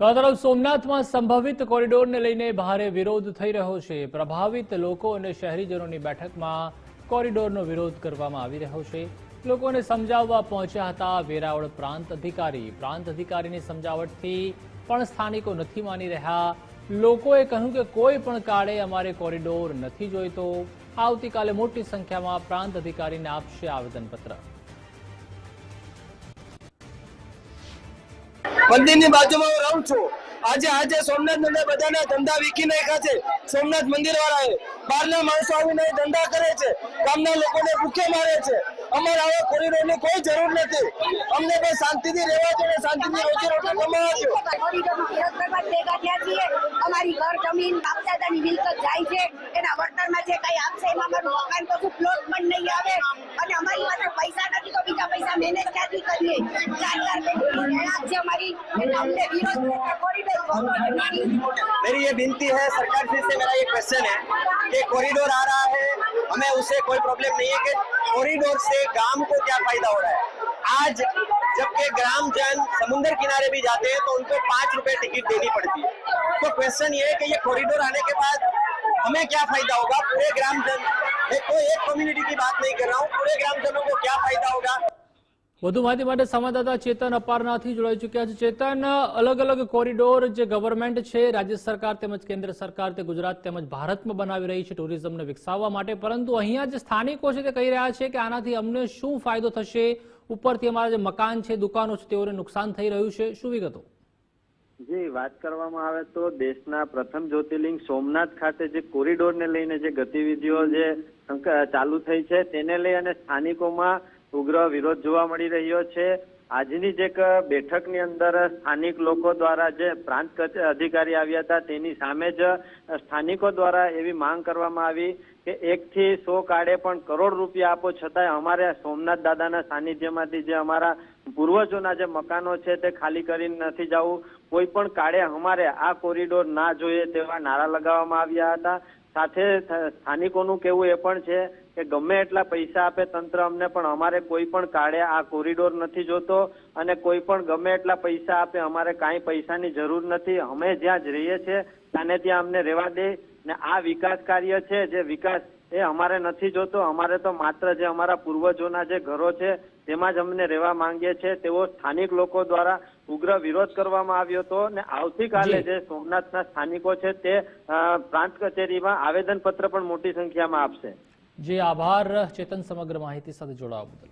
તો સોમનાથમાં સંભવિત કોરિડોરને લઈને ભારે વિરોધ થઈ રહ્યો છે. પ્રભાવિત લોકો અને શહેરીજનોની બેઠકમાં કોરિડોરનો વિરોધ કરવામાં આવી રહ્યો છે. લોકોને સમજાવવા પહોંચ્યા હતા વેરાવળ પ્રાંત અધિકારી. પ્રાંત અધિકારીની સમજાવટથી પણ સ્થાનિકો નથી માની રહ્યા. લોકોએ કહ્યું કે કોઈ પણ કાળે અમારે કોરિડોર નથી જોઈતો. આવતીકાલે મોટી સંખ્યામાં પ્રાંત અધિકારીને આપશે આવેદનપત્ર. મંદિરની બાજુમાં હું રહું છું. આજે આજે સોમનાથ મંદિર બધાના ધંધા વીકી નાખ્યા છે. સોમનાથ મંદિર વાળાએ બહારના માણસો આવીને ધંધા કરે છે. ગામના લોકોને ભૂખે મારે છે. અમારે આવા કોરિડોરની કોઈ જરૂર નથી. અમને બસ શાંતિથી રહેવા છે અને શાંતિથી રોજી રોટી કમાવા છીએ અમારી ઘર જમીન બાપદાદાની મિલકત જાય છે. એના વળતરમાં જે કઈ આપશે એમાં અમારું મકાન કશું પ્લોટ પણ નહીં આવે. અને અમારી પાસે પૈસા નથી તો બીજા પૈસા મેનેજ ક્યાંથી કરીએ ચાર ચાર પેઢી રહેણાંક છે અમારી એટલે અમને વિરોધ છે કે કોરિડોર ગોઠવો છે. मेरी ये विनती है सरकार से से मेरा ये क्वेश्चन है कि कॉरिडोर आ रहा है हमें उससे कोई प्रॉब्लम नहीं है कि कॉरिडोर से गांव को क्या फायदा हो रहा है आज जबकि ग्रामजन समुद्र किनारे भी जाते हैं तो उनको पाँच रुपए टिकट देनी पड़ती है तो क्वेश्चन ये है कि ये कॉरिडोर आने के बाद हमें क्या फायदा होगा पूरे ग्रामजन मैं कोई एक कम्युनिटी की बात नहीं कर रहा हूँ पूरे ग्रामजनों को क्या फायदा होगा વધુ માહિતી માટે સંવાદદાતા ચેતન અપારનાથી જોડાઈ ચૂક્યા છે. ચેતન અલગ અલગ કોરિડોર જે ગવર્મેન્ટ છે, રાજ્ય સરકાર તેમજ કેન્દ્ર સરકાર તે ગુજરાત તેમજ ભારતમાં બનાવી રહી છે ટુરિઝમને વિકસાવવા માટે. પરંતુ અહીંયા જે સ્થાનિકો છે તે કહી રહ્યા છે કે આનાથી અમને શું ફાયદો થશે? ઉપરથી અમારા જે મકાન છે, દુકાનો છે, તેઓને નુકસાન થઈ રહ્યું છે. શું વિગતો? જી, વાત કરવામાં આવે તો દેશના પ્રથમ જ્યોતિર્લિંગ સોમનાથ ખાતે જે કોરિડોરને લઈને જે ગતિવિધિઓ જે ચાલુ થઈ છે, તેને લઈ અને સ્થાનિકોમાં ઉગ્ર વિરોધ જોવા મળી રહ્યો છે. આજની જે બેઠકની અંદર સ્થાનિક લોકો દ્વારા જે પ્રાંત અધિકારી આવ્યા હતા, તેની સામે જ સ્થાનિકો દ્વારા એવી માંગ કરવામાં આવી કે એક થી સો કાળે પણ કરોડ રૂપિયા આપો. છતાંય અમારે સોમનાથ દાદાના સાનિધ્યમાંથી જે અમારા પૂર્વજોના જે મકાનો છે તે ખાલી કરીને નથી જવું. કોઈ પણ કાળે અમારે આ કોરિડોર ના જોઈએ તેવા નારા લગાવવામાં આવ્યા હતા. સાથે સ્થાનિકોનું કહેવું એ પણ છે કે ગમે એટલા પૈસા આપે તંત્ર અમને પણ અમારે કોઈ પણ કાળે આ કોરિડોર નથી જોતો અને કોઈ પણ ગમે એટલા પૈસા આપે અમારે કાંઈ પૈસાની જરૂર નથી. અમે જ્યાં જ રહીએ છીએ ત્યાંને ત્યાં અમને રહેવા દે. ને આ વિકાસ કાર્ય છે, જે વિકાસ એ અમારે નથી જોતો. અમારે તો માત્ર જે અમારા પૂર્વજોના જે ઘરો છે તેમાં જ અમને રહેવા માંગીએ છીએ તેવો સ્થાનિક લોકો દ્વારા ઉગ્ર વિરોધ કરવામાં આવ્યો હતો ને આવતીકાલે જી. સોમનાથના સ્થાનિકો છે તે પ્રાંત કચેરીમાં આવેદન પત્ર પણ મોટી સંખ્યામાં આપશે. જે આભાર. ચેતન સમગ્ર માહિતી સાથે જોડાવા બદલ.